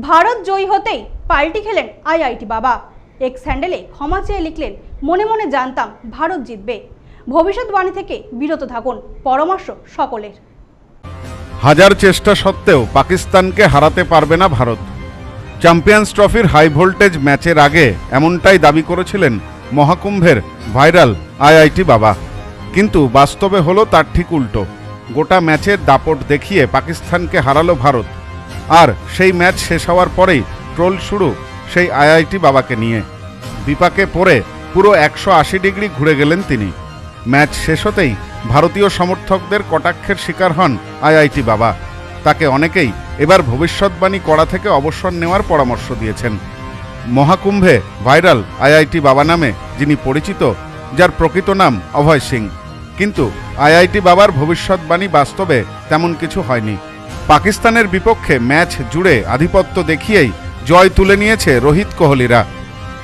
ভারত জয়ী হতেই পাল্টি খেলেন আইআইটি বাবা। এক্স হ্যান্ডেলে ক্ষমা চেয়ে লিখলেন, মনে মনে জানতাম ভারত জিতবে। ভবিষ্যৎবাণী থেকে বিরত থাকুন। পরামর্শ সকলের। হাজার চেষ্টা সত্ত্বেও পাকিস্তানকে হারাতে পারবে না ভারত। চ্যাম্পিয়ন্স ট্রফির হাই ভোল্টেজ ম্যাচের আগে এমনটাই দাবি করেছিলেন মহাকুম্ভের ভাইরাল আইআইটি বাবা। কিন্তু বাস্তবে হলো তার ঠিক উল্টো। গোটা ম্যাচের দাপট দেখিয়ে পাকিস্তানকে হারালো ভারত। আর সেই ম্যাচ শেষ হওয়ার পরেই ট্রোল শুরু সেই আইআইটি বাবাকে নিয়ে। বিপাকে পড়ে পুরো একশো আশি ডিগ্রি ঘুরে গেলেন তিনি। ম্যাচ শেষ হতেই ভারতীয় সমর্থকদের কটাক্ষের শিকার হন আইআইটি বাবা। তাকে অনেকেই এবার ভবিষ্যৎবাণী করা থেকে অবসর নেওয়ার পরামর্শ দিয়েছেন। মহাকুম্ভে ভাইরাল আইআইটি বাবা নামে যিনি পরিচিত, যার প্রকৃত নাম অভয় সিং। কিন্তু আইআইটি বাবার ভবিষ্যৎবাণী বাস্তবে তেমন কিছু হয়নি। পাকিস্তানের বিপক্ষে ম্যাচ জুড়ে আধিপত্য দেখিয়েই জয় তুলে নিয়েছে রোহিত কোহলিরা।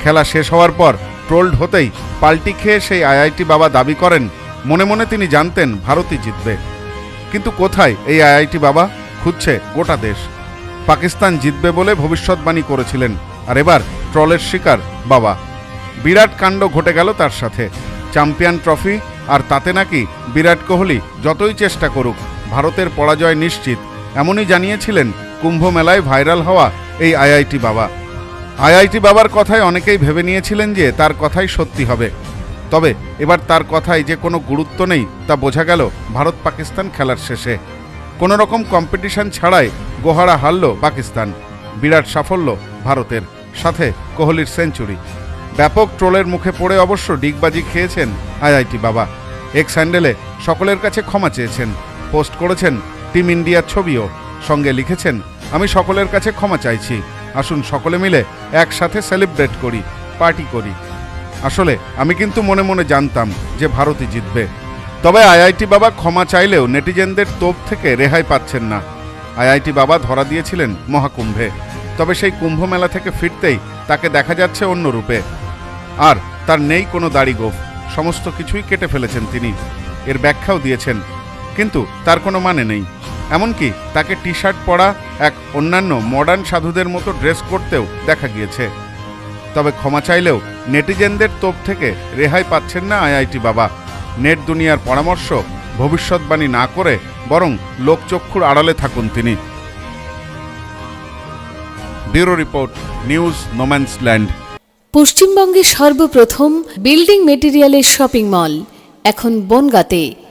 খেলা শেষ হওয়ার পর ট্রোল্ড হতেই পাল্টি খেয়ে সেই আইআইটি বাবা দাবি করেন, মনে মনে তিনি জানতেন ভারতই জিতবে। কিন্তু কোথায় এই আইআইটি বাবা? খুঁজছে গোটা দেশ। পাকিস্তান জিতবে বলে ভবিষ্যৎবাণী করেছিলেন, আর এবার ট্রলের শিকার বাবা। বিরাট কাণ্ড ঘটে গেল তার সাথে। চ্যাম্পিয়ন ট্রফি, আর তাতে নাকি বিরাট কোহলি যতই চেষ্টা করুক, ভারতের পরাজয় নিশ্চিত। এমনই জানিয়েছিলেন কুম্ভ মেলায় ভাইরাল হওয়া এই আইআইটি বাবা। আইআইটি বাবার কথায় অনেকেই ভেবে নিয়েছিলেন যে তার কথাই সত্যি হবে। তবে এবার তার কথায় যে কোনো গুরুত্ব নেই, তা বোঝা গেল ভারত পাকিস্তান খেলার শেষে। কোনো রকম কম্পিটিশন ছাড়াই গোহারা হারল পাকিস্তান। বিরাট সাফল্য ভারতের, সাথে কোহলির সেঞ্চুরি ব্যাপক ট্রোলের মুখে পড়ে অবশ্য ডিগবাজি খেয়েছেন আইআইটি বাবা। এক্স স্যান্ডেলে সকলের কাছে ক্ষমা চেয়েছেন, পোস্ট করেছেন টিম ইন্ডিয়ার ছবিও। সঙ্গে লিখেছেন, আমি সকলের কাছে ক্ষমা চাইছি। আসুন সকলে মিলে একসাথে সেলিব্রেট করি, পার্টি করি। আসলে আমি কিন্তু মনে মনে জানতাম যে ভারতই জিতবে। তবে আইআইটি বাবা ক্ষমা চাইলেও নেটিজেনদের তোপ থেকে রেহাই পাচ্ছেন না। আইআইটি বাবা ধরা দিয়েছিলেন মহাকুম্ভে। তবে সেই কুম্ভ মেলা থেকে ফিরতেই তাকে দেখা যাচ্ছে অন্য রূপে। আর তার নেই কোনো দাড়ি গোফ। সমস্ত কিছুই কেটে ফেলেছেন তিনি। এর ব্যাখ্যাও দিয়েছেন। কিন্তু তার কোনো মানে নেই। এমনকি তাকে টি শার্ট পরা এক অন্যান্য মডার্ন সাধুদের মতো ড্রেস করতেও দেখা গিয়েছে। তবে ক্ষমা চাইলেও নেটিজেনদের তোপ থেকে রেহাই পাচ্ছেন না আইআইটি বাবা। নেট দুনিয়ার পরামর্শ ভবিষ্যৎবাণী না করে বরং লোকচক্ষুর আড়ালে থাকুন তিনি। ব্যুরো রিপোর্ট, নিউজ নোম্যান্সল্যান্ড পশ্চিমবঙ্গের সর্বপ্রথম বিল্ডিং মেটেরিয়ালের শপিং মল, এখন বনগাঁতে।